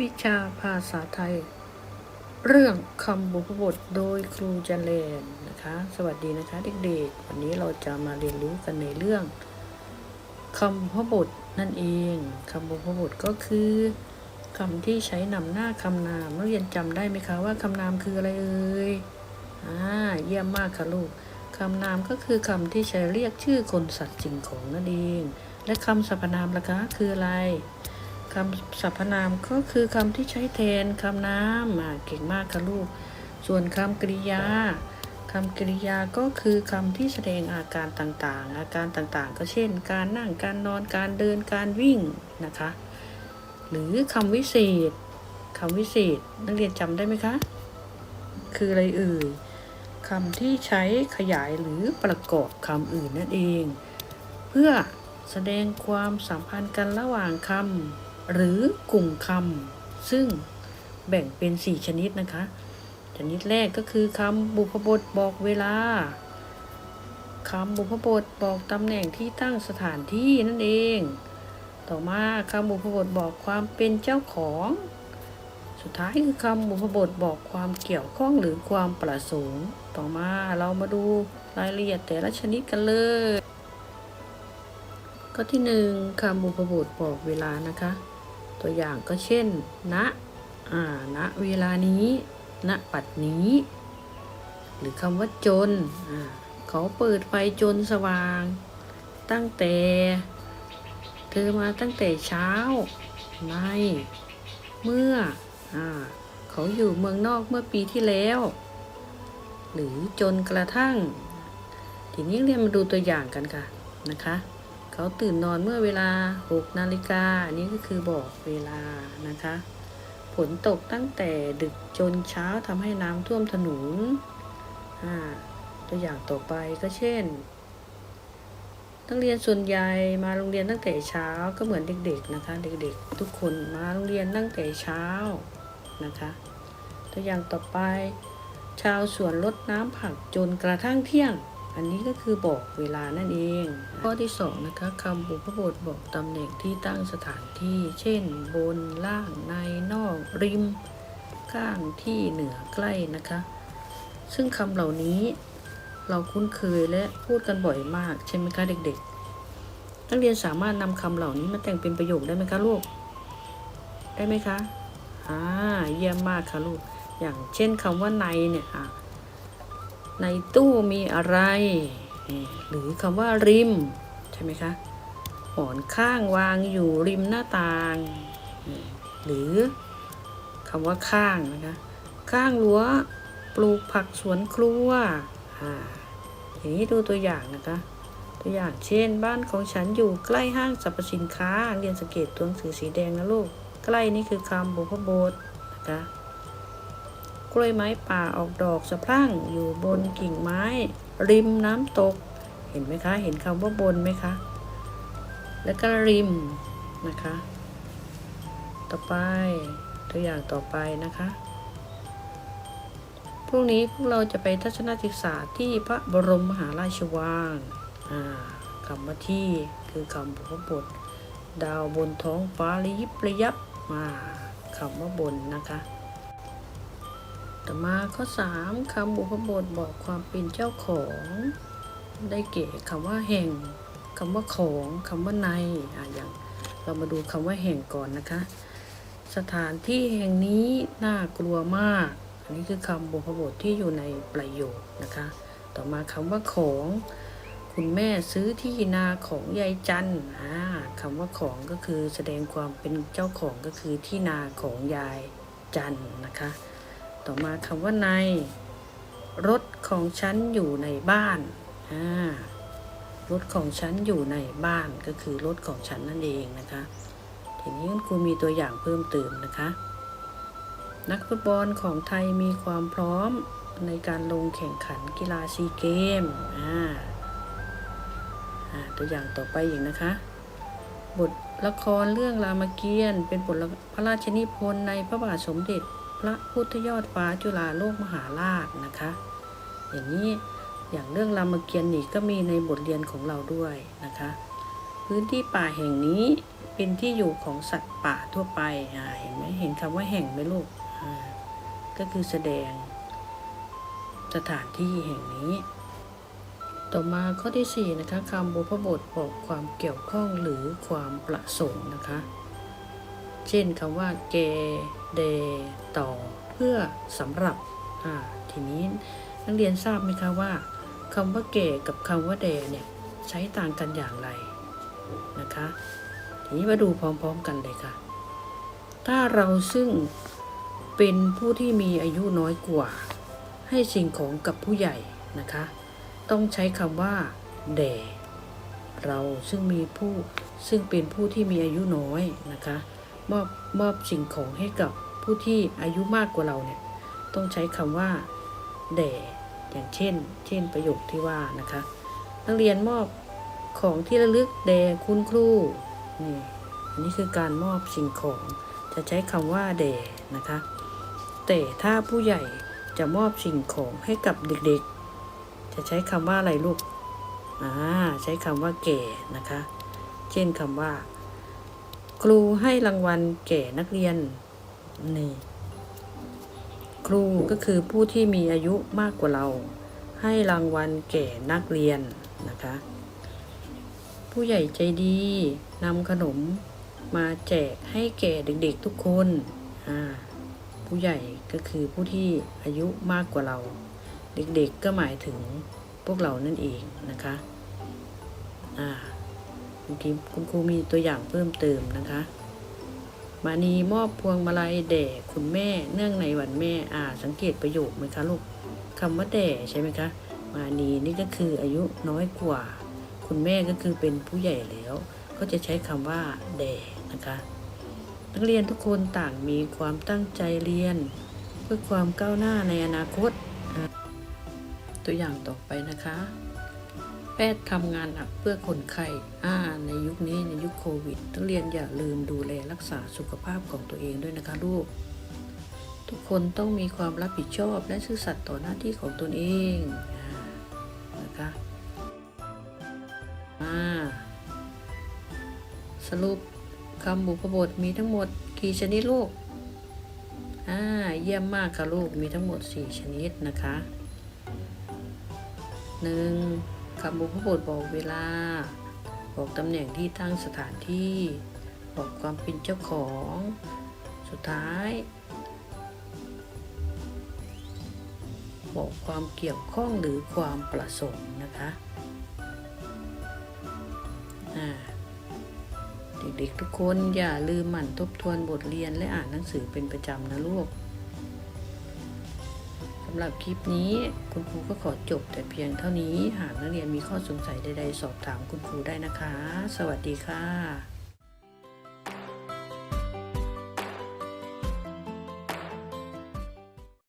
วิชาภาษาไทย เรื่องคำบุพบทโดยครูจันเลนนะคะ สวัสดีนะคะเด็กๆ วันนี้เราจะมาเรียนรู้กันในเรื่องคำบุพบทนั่นเองคำบุพบทก็คือคำที่ใช้นำหน้าคำนามนักเรียนจำได้ไหมคะว่าคำนามคืออะไรเอ่ยอ่าเยี่ยมมากค่ะลูกคำนามก็คือคำที่ใช้เรียกชื่อคนสัตว์สิ่งของนั่นเอง และคำสรรพนามล่ะคะคืออะไร คำสรรพนามก็คือคำที่ใช้แทนคำนามเก่งมากค่ะลูก ส่วนคำกริยาคำกริยาก็คือคำที่แสดงอาการต่างๆ อาการต่างๆ ก็เช่น การนั่ง การนอน การเดิน การวิ่งนะคะ หรือคำวิเศษคำวิเศษนักเรียนจำได้ไหมคะ คืออะไรเอ่ยคำที่ใช้ขยายหรือประกอบคำอื่นนั่นเอง เพื่อแสดงความสัมพันธ์กันระหว่างคำ หรือกลุ่มคำซึ่งแบ่งเป็น 4 ชนิดนะคะ ชนิดแรกก็คือคำบุพบทบอกเวลาคำบุพบทบอกตำแหน่งที่ตั้งสถานที่นั่นเอง ต่อมาคำบุพบทบอกความเป็นเจ้าของ สุดท้ายคือคำบุพบทบอกความเกี่ยวข้องหรือความประสงค์ ต่อมาเรามาดูรายละเอียดแต่ละชนิดกันเลย ก็ที่หนึ่งคำบุพบทบอกเวลานะคะ ตัวอย่างก็เช่นณอ่าณเวลานี้ณปัดนี้ หรือคำว่าจนอ่าเขาเปิดไฟจนสว่าง ตั้งแต่ เธอมาตั้งแต่เช้า ในเมื่ออเขาอยู่เมืองนอกเมื่อปีที่แล้ว หรือจนกระทั่ง ทีนี้เรียนมาดูตัวอย่างกันค่ะนะคะ เขาตื่นนอนเมื่อเวลา 6 นาฬิกาอันนี้ก็คือบอกเวลานะคะฝนตกตั้งแต่ดึกจนเช้าทำให้น้ำท่วมถนนอ่าตัวอย่างต่อไปก็เช่น นักเรียนส่วนใหญ่มาโรงเรียนตั้งแต่เช้าก็เหมือนเด็กๆนะคะ เด็กๆ ทุกคนมาโรงเรียนตั้งแต่เช้านะคะ ตัวอย่างต่อไป ชาวสวนรดน้ำผักจนกระทั่งเที่ยง อันนี้ก็คือบอกเวลานั่นเอง ข้อที่สองนะคะคำบุพบทบอกตำแหน่งที่ตั้งสถานที่ เช่น บนล่างในนอกริม ข้างที่เหนือใกล้นะคะ ซึ่งคำเหล่านี้เราคุ้นเคยและพูดกันบ่อยมากใช่ไหมคะเด็กๆ นักเรียนสามารถนำคำเหล่านี้มาแต่งเป็นประโยคได้ไหมคะลูก ได้ไหมคะ อ่า เยี่ยมมากค่ะลูก อย่างเช่นคำว่าในเนี่ยอะ ในตู้มีอะไร หรือคำว่าริม ใช่ไหมคะหมอนข้างวางอยู่ริมหน้าต่าง หรือคำว่าข้างนะคะ ข้างรั้วปลูกผักสวนครัวอ่าอย่างนี้ดูตัวอย่างนะคะ ตัวอย่างเช่น บ้านของฉันอยู่ใกล้ห้างสรรพสินค้าเรียนสังเกตตัวหนังสือสีแดงนะลูก ใกล้นี่คือคำบุพบทนะคะ กล้วยไม้ป่าออกดอกสะพรั่งอยู่บนกิ่งไม้ ริมน้ำตก เห็นไหมคะ เห็นคำว่าบนไหมคะ แล้วก็ริมนะคะ ต่อไปตัวอย่างต่อไปนะคะพรุ่งนี้พวกเราจะไปทัศนศึกษาที่พระบรมมหาราชวังคำว่าที่คือคำบุพบท ดาวบนท้องฟ้าระยิบระยับมาคำว่าบนนะคะ ต่อมาข้อ 3คำบุพบทบอกความเป็นเจ้าของ ได้เก่คำว่าแห่งคำว่าของคำว่าในอะอย่างเรามาดูคำว่าแห่งก่อนนะคะ สถานที่แห่งนี้น่ากลัวมาก อันนี้คือคำบุพบทที่อยู่ในประโยคนะคะ ต่อมาคำว่าของ คุณแม่ซื้อที่นาของยายจันอ่าคำว่าของก็คือแสดงความเป็นเจ้าของก็คือที่นาของยายจันนะคะ ต่อมาคำว่าใน รถของฉันอยู่ในบ้านอ่ารถของฉันอยู่ในบ้านก็คือรถของฉันนั่นเองนะคะ ทีนี้คุณครูมีตัวอย่างเพิ่มเติมนะคะ นักฟุตบอลของไทยมีความพร้อมในการลงแข่งขันกีฬาซีเกมอ่าตัวอย่างต่อไปอีกนะคะ บทละครเรื่องรามเกียรติ์เป็นบทพระราชนิพนธ์ในพระบาทสมเด็จ พระพุทธยอดฟ้าจุฬาโลกมหาราชนะคะ อย่างนี้อย่างเรื่องรามเกียรติ์นี่ก็มีในบทเรียนของเราด้วยนะคะ พื้นที่ป่าแห่งนี้เป็นที่อยู่ของสัตว์ป่าทั่วไปเห็นไหมเห็นคำว่าแห่งไหมลูกก็คือแสดงสถานที่แห่งนี้ ต่อมาข้อที่4นะคะคำบุพบทบอกความเกี่ยวข้องหรือความประสงค์นะคะ เช่นคำว่าเกเดต่อ เพื่อสำหรับอ่าทีนี้นักเรียนทราบไหมคะว่าคำว่าเกกับคำว่าเดเนี่ยใช้ต่างกันอย่างไรนะคะ ทีนี้มาดูพร้อมๆกันเลยค่ะ ถ้าเราซึ่งเป็นผู้ที่มีอายุน้อยกว่า ให้สิ่งของกับผู้ใหญ่นะคะ ต้องใช้คำว่าแด่เราซึ่งมีผู้ซึ่งเป็นผู้ที่มีอายุน้อยนะคะ มอบมอบสิ่งของให้กับผู้ที่อายุมากกว่าเราเนี่ย ต้องใช้คำว่าแด่อย่างเช่น เช่นประโยคที่ว่านะคะ นักเรียนมอบของที่ระลึกแด่คุณครูนี่อันนี้คือการมอบสิ่งของจะใช้คำว่าแด่นะคะ แต่ถ้าผู้ใหญ่จะมอบสิ่งของให้กับเด็กๆ จะใช้คำว่าอะไรลูกอ่าใช้คำว่าแก่นะคะ เช่นคำว่า ครูให้รางวัลแก่นักเรียนนี่ครูก็คือผู้ที่มีอายุมากกว่าเรา ให้รางวัลแก่นักเรียนนะคะ ผู้ใหญ่ใจดีนำขนมมาแจกให้แก่เด็กๆทุกคนผู้ใหญ่ก็คือผู้ที่อายุมากกว่าเรา เด็กๆก็หมายถึงพวกเรานั่นเองนะคะอ่า คุณครูคุณครูมีตัวอย่างเพิ่มเติมนะคะมานีมอบพวงมาลัยแด่คุณแม่เนื่องในวันแม่อ่าสังเกตประโยคไหมคะลูกคำว่าแด่ใช่ไหมคะมานีนี่ก็คืออายุน้อยกว่า คุณแม่ก็คือเป็นผู้ใหญ่แล้ว ก็จะใช้คำว่าแด่นะคะนักเรียนทุกคนต่างมีความตั้งใจเรียน เพื่อความก้าวหน้าในอนาคต ตัวอย่างต่อไปนะคะ แพทย์ทำงานหนักเพื่อคนไข้ในยุคนี้ในยุคโควิดต้องเรียนอย่าลืมดูแลรักษาสุขภาพของตัวเองด้วยนะคะลูก ทุกคนต้องมีความรับผิดชอบและซื่อสัตย์ต่อหน้าที่ของตนเองนะคะสรุปคำบุพบทมีทั้งหมดกี่ชนิดลูกอ่าเยี่ยมมากค่ะลูกมีทั้งหมด 4 ชนิดนะคะ 1 คำบุพบทบอกเวลา บอกตำแหน่งที่ตั้งสถานที่ บอกความเป็นเจ้าของ สุดท้าย บอกความเกี่ยวข้องหรือความประสงค์นะคะเด็กๆทุกคนอย่าลืมหมั่นทบทวนบทเรียนและอ่านหนังสือเป็นประจำนะลูก สำหรับคลิปนี้คุณครูก็ขอจบแต่เพียงเท่านี้หากนักเรียนมีข้อสงสัยใดๆ สอบถามคุณครูได้นะคะ สวัสดีค่ะ